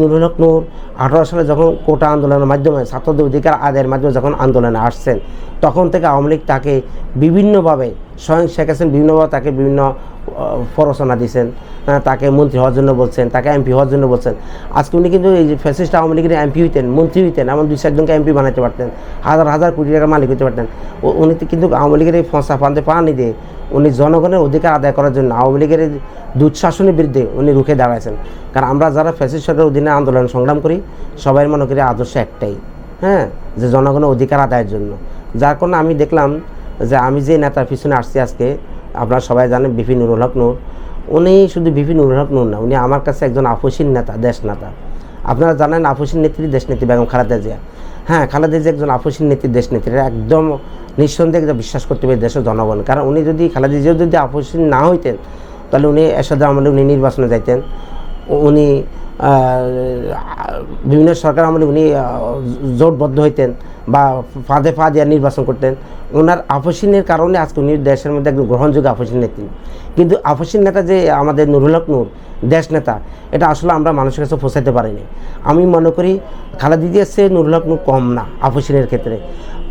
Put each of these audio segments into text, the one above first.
নুরুল হক নূর, আঠারো সালে যখন কোটা আন্দোলনের মাধ্যমে ছাত্রদের অধিকার আদায়ের মাধ্যমে যখন আন্দোলনে আসছেন, তখন থেকে আওয়ামী লীগ তাকে বিভিন্নভাবে স্বয়ং শেখ হাসিনা বিভিন্নভাবে তাকে বিভিন্ন প্ররোচনা দিয়েছেন তাকে মন্ত্রী হওয়ার জন্য বলছেন, তাকে এমপি হওয়ার জন্য বলছেন। আজকে উনি কিন্তু এই যে ফ্যাসিস্ট আওয়ামী লীগের এমপি হইতেন, মন্ত্রী হইতেন, এমন দুই চারজনকে এমপি বানাতে পারতেন, হাজার হাজার কোটি টাকার মালিক হতে পারতেন। উনি কিন্তু আওয়ামী লীগের এই ফসা ফান্দে পানি দিয়ে উনি জনগণের অধিকার আদায় করার জন্য আওয়ামী লীগের দুঃশাসনের বিরুদ্ধে উনি রুখে দাঁড়াইছেন। কারণ আমরা যারা ফ্যাসিস্ট সরকারের অধীনে আন্দোলন সংগ্রাম করি, সবাই মনে করি আদর্শ একটাই হ্যাঁ? যে জনগণের অধিকার আদায়ের জন্য। যার কারণে আমি দেখলাম যে আমি যে নেতার পিছনে আসছি আজকে, আপনারা সবাই জানেন বিপিন নুরুল হক নূর। উনি শুধু বিপিন নুরুল হক নূর না, উনি আমার কাছে একজন আপসীন নেতা, দেশ নেতা। আপনারা জানেন আপসীন নেত্রী দেশ নেত্রী বেগম খালেদা জিয়া। হ্যাঁ খালেদা জিয়া একজন আপসীন নেত্রী, দেশ নেত্রী। একদম নিঃসন্দেহে বিশ্বাস করতে পারে দেশের জনগণ। কারণ উনি যদি, খালেদা জিয়া যদি আপসীন না হইতেন, তাহলে উনি এরশাদ আমলে উনি নির্বাচনে যাইতেন। উনি বিভিন্ন সরকার আমলে উনি জোটবদ্ধ হইতেন। বা ফাঁদে ফা দিয়ে নির্বাচন করতেন। ওনার আপসীনের কারণে আজকে উনি দেশের মধ্যে একজন গ্রহণযোগ্য আপসীন নেত্রী। কিন্তু আপসীন নেতা যে আমাদের নুরুল হক নূর, দেশ নেতা, এটা আসলে আমরা মানুষের কাছে পৌঁছাতে পারিনি। আমি মনে করি খালেদা চেয়ে নুরুল হক নূর কম না আপসীনের ক্ষেত্রে।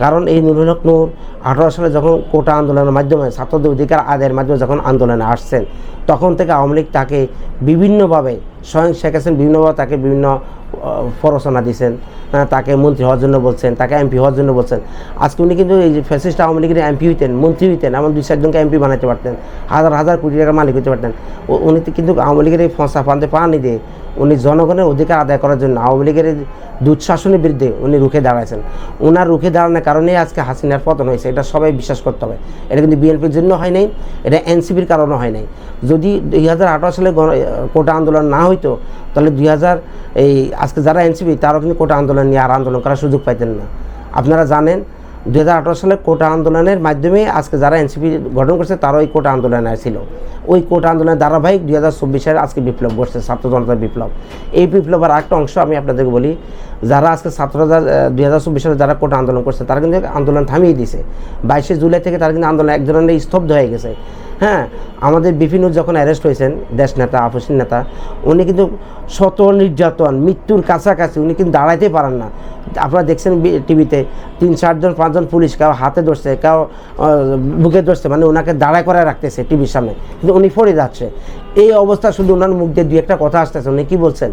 কারণ এই নুরুল হক নূর আঠারো সালে যখন কোটা আন্দোলনের মাধ্যমে, ছাত্রদের অধিকার আদায়ের মাধ্যমে যখন আন্দোলনে আসছেন, তখন থেকে আওয়ামী লীগ তাকে বিভিন্নভাবে, স্বয়ং শেখ হাসিনা বিভিন্নভাবে তাকে বিভিন্ন প্ররোচনা দিয়েছেন হ্যাঁ, তাকে মন্ত্রী হওয়ার জন্য বলছেন তাকে এমপি হওয়ার জন্য বলছেন। আজকে উনি কিন্তু এই যে ফ্যাসিস্ট আওয়ামী লীগের এমপি হইতেন মন্ত্রী হইতেন এমন দুই চারজনকে এমপি বানাতে পারতেন। হাজার হাজার কোটি টাকার মালিক হতে পারতেন। উনি কিন্তু আওয়ামী লীগের এই ফসা ফান্দে পানি দিয়ে উনি জনগণের অধিকার আদায় করার জন্য আওয়ামী লীগের দুঃশাসনের বিরুদ্ধে উনি রুখে দাঁড়াইছেন। ওনার রুখে দাঁড়ানোর কারণেই আজকে হাসিনার পতন হয়েছে, এটা সবাই বিশ্বাস করতে হবে। এটা কিন্তু বিএনপির জন্য হয় নাই, এটা এনসিপির কারণে হয় নাই। যদি দুই হাজার আঠারো সালে কোটা আন্দোলন না হইতো, তাহলে দুই হাজার, এই আজকে যারা এনসিপি, তারাও কিন্তু কোটা আন্দোলন নিয়ে আর আন্দোলন করার সুযোগ পাইতেন না। আপনারা জানেন দু হাজার আঠারো সালে কোটা আন্দোলনের মাধ্যমে আজকে যারা এনসিপি গঠন করছে, তারা ওই কোটা আন্দোলনে আসছিল। ওই কোটা আন্দোলনের ধারাবাহিক দু হাজার চব্বিশের আজকে বিপ্লব করছে ছাত্র জনতার বিপ্লব। এই বিপ্লবের একটা অংশ আমি আপনাদেরকে বলি, যারা আজকে ছাত্র দু হাজার চব্বিশ সালে যারা কোটা আন্দোলন করছে, তারা কিন্তু আন্দোলন থামিয়ে দিছে বাইশে জুলাই থেকে তারা কিন্তু আন্দোলন এক ধরনের স্তব্ধ হয়ে গেছে। হ্যাঁ আমাদের বিভিন্ন যখন অ্যারেস্ট হয়েছেন, দেশ নেতা আপসীন নেতা, উনি কিন্তু শত নির্যাতন, মৃত্যুর কাছাকাছি উনি কিন্তু দাঁড়াইতে পারেন না। আপনারা দেখছেন টিভিতে তিন চারজন পাঁচজন পুলিশ কেউ হাতে ধরছে কেউ বুকে ধরছে মানে ওনাকে দাঁড়ায় করে রাখতেছে টিভির সামনে। কিন্তু উনি পড়ে যাচ্ছে। এই অবস্থা শুধু ওনার মুখ দিয়ে দুই একটা কথা আসতেছে। উনি কি বলছেন?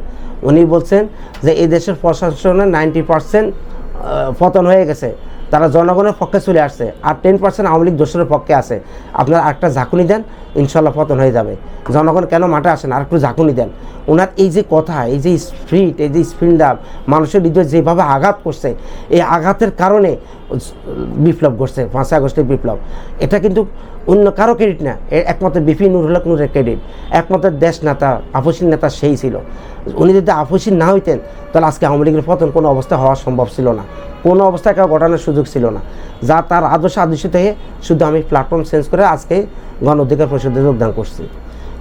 উনি বলছেন যে এই দেশের প্রশাসনের নাইনটি পার্সেন্ট পতন হয়ে গেছে। তারা জনগণের পক্ষে চলে আসছে আর টেন পার্সেন্ট আওয়ামী লীগ দোষের পক্ষে আছে। আপনারা একটা ঝাঁকুনি দেন ইনশাল্লাহ পতন হয়ে যাবে। জনগণ কেন মাঠে আসেন আর একটু ঝাঁকুনি দেন। ওনার এই যে কথা, এই যে স্পিরিট এই যে স্পিরিট মানুষের হৃদয় যেভাবে আঘাত করছে, এই আঘাতের কারণে বিপ্লব ঘটছে, পাঁচই আগস্টের বিপ্লব। এটা কিন্তু অন্য কারও ক্রেডিট না। একমাত্র বিপিন নুরুল হক নূরের ক্রেডিট একমাত্র দেশ নেতা আপসীন নেতা সেই ছিল। উনি যদি আপসীন না হইতেন, তাহলে আজকে আওয়ামী লীগের পতন কোনো অবস্থা হওয়া সম্ভব ছিল না। কোনো অবস্থায় কেউ ঘটানোর সুযোগ ছিল না। যা তার আদর্শ আদর্শ থেকে শুধু আমি প্ল্যাটফর্ম চেঞ্জ করে আজকে গণ অধিকার পরিষদে যোগদান করছি।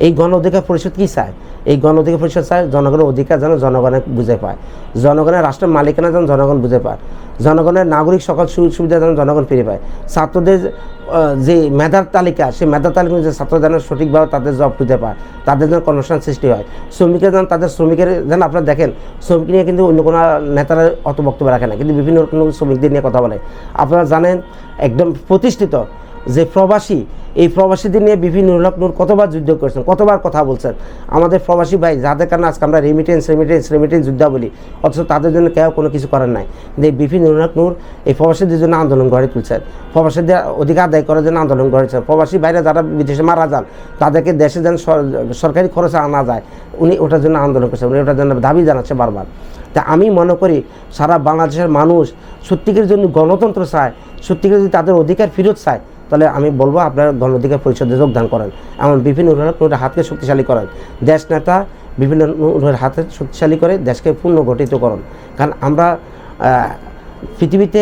এই গণ অধিকার পরিষদ কী চায়? এই গণ অধিকার পরিষদ চায় জনগণের অধিকার যেন জনগণে বুঝে পায়। জনগণের রাষ্ট্রের মালিকানা যেন জনগণ বুঝে পায়। জনগণের নাগরিক সকল সুযোগ সুবিধা যেন জনগণ ফিরে পায়। ছাত্রদের যে মেধার তালিকা, সেই মেধার তালিকা যে ছাত্র যেন সঠিকভাবে তাদের জব খুঁজে পায়, তাদের যেন কর্মসংস্থান সৃষ্টি হয়। শ্রমিকের যেন, তাদের শ্রমিকের, যেন আপনারা দেখেন, শ্রমিক নিয়ে কিন্তু অন্য কোনো নেতারা অত বক্তব্য রাখে না। কিন্তু বিভিন্ন রকম শ্রমিকদের নিয়ে কথা বলে। আপনারা জানেন, একদম প্রতিষ্ঠিত যে প্রবাসী, এই প্রবাসীদের নিয়ে বিভিন্ন নূর কতবার যুদ্ধ করেছেন, কতবার কথা বলছেন। আমাদের প্রবাসী ভাই, যাদের কারণে আজকে আমরা রেমিটেন্স রেমিটেন্স রেমিটেন্স যুদ্ধ বলি অথচ তাদের জন্য কেউ কোনো কিছু করার নাই। এই বিভিন্ন নূর এই প্রবাসীদের জন্য আন্দোলন গড়ে তুলছেন। প্রবাসীদের অধিকার আদায় করার জন্য আন্দোলন গড়েছেন প্রবাসী বাইরে যারা বিদেশে মারা যান, তাদেরকে দেশে যেন সরকারি খরচে আনা যায়, উনি ওটার জন্য আন্দোলন করছেন, উনি ওটার জন্য দাবি জানাচ্ছে বারবার। তা আমি মনে করি, সারা বাংলাদেশের মানুষ সত্যিকার জন্য গণতন্ত্র চায় সত্যিকার যদি তাদের অধিকার ফেরত চায় তাহলে আমি বলব আপনারা গণ অধিকার পরিষদে যোগদান করেন। এমন বিভিন্ন নুরের হাতকে শক্তিশালী করেন। দেশ নেতা বিভিন্ন নুরের হাতে শক্তিশালী করে দেশকে পূর্ণ গঠিত করুন। কারণ আমরা পৃথিবীতে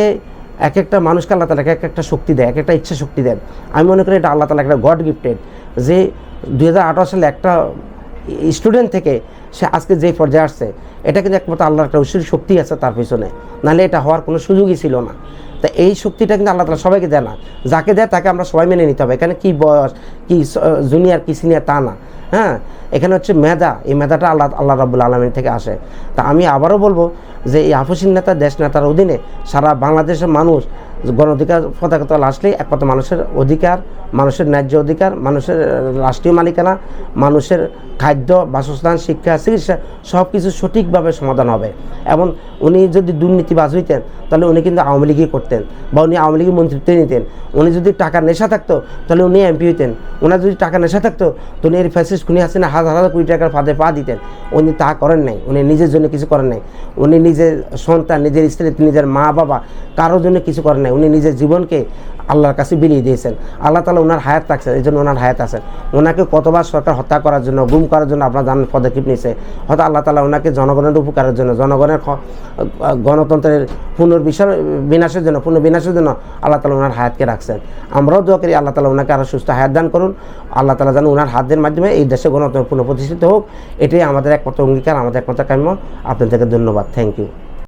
এক একটা মানুষকে আল্লাহ তালা এক একটা শক্তি দেয় এক একটা ইচ্ছা শক্তি দেন আমি মনে করি এটা আল্লাহ তালা একটা গড গিফটেড। যে দু হাজার আঠেরো সালে একটা স্টুডেন্ট থেকে সে আজকে যে পর্যায়ে আসছে, এটা কিন্তু একমাত্র আল্লাহর একটা ঐশ্বরিক শক্তি আছে তার পিছনে। নাহলে এটা হওয়ার কোনো সুযোগই ছিল না। তা এই শক্তিটা কিন্তু আল্লাহ তালা সবাইকে দেয় না। যাকে দেয় তাকে আমরা সবাই মেনে নিতে হবে। এখানে কি বয়স, কি জুনিয়র, কি সিনিয়র তা না। হ্যাঁ? এখানে হচ্ছে মেধা। এই মেধাটা আল্লাহ আল্লাহ রাবুল আলমীর থেকে আসে। তা আমি আবারও বলব যে এই আফসিন নেতা, দেশ নেতার অধীনে সারা বাংলাদেশের মানুষ গণ অধিকার পতাকা তলা আসলেই একমাত্র মানুষের অধিকার, মানুষের ন্যায্য অধিকার, মানুষের রাষ্ট্রীয় মালিকানা, মানুষের খাদ্য, বাসস্থান, শিক্ষা, চিকিৎসা সব কিছু সঠিকভাবে সমাধান হবে। এবং উনি যদি দুর্নীতিবাজ হইতেন, তাহলে উনি কিন্তু আওয়ামী লীগই করতেন বা উনি আওয়ামী লীগের মন্ত্রিত্ব নিতেন। উনি যদি টাকার নেশা থাকতো, তাহলে উনি এমপি হইতেন। ওনার যদি টাকা নেশা থাকতো, তো উনি এর ফ্যাসিস খুনি হাসিনা হাজার হাজার কোটি টাকার ফাঁদে পা দিতেন। উনি তা করেন নাই, উনি নিজের জন্য কিছু করেন নাই। উনি নিজের সন্তান, নিজের স্ত্রী, নিজের মা বাবা কারোর জন্য কিছু করেন নাই। উনি নিজের জীবনকে আল্লাহর কাছে বিলিয়ে দিয়েছেন। আল্লাহ তালা ওনার হায়াত রাখছেন, এই জন্য ওনার হায়াত আছেন ওনাকে কতবার সরকার হত্যা করার জন্য, গুম করার জন্য আপনার জানেন পদক্ষেপ নিয়েছে। হয়তো আল্লাহ তালা ওনাকে জনগণের উপকারের জন্য, জনগণের গণতন্ত্রের পুনর্বিচার বিনাশের জন্য, পুনর্বিনাশের জন্য আল্লাহ তালা ওনার হায়াতকে রাখছেন। আমরাও দোয়া করি আল্লাহ তালা ওনাকে আরও সুস্থ হায়াত দান করুন। আল্লাহ তালা যেন ওনার হাতের মাধ্যমে এই দেশে গণতন্ত্র পুনঃপ্রতিষ্ঠিত হোক। এটাই আমাদের একমাত্র অঙ্গীকার, আমাদের একমাত্র কাম্য। আপনাদেরকে ধন্যবাদ। Thank you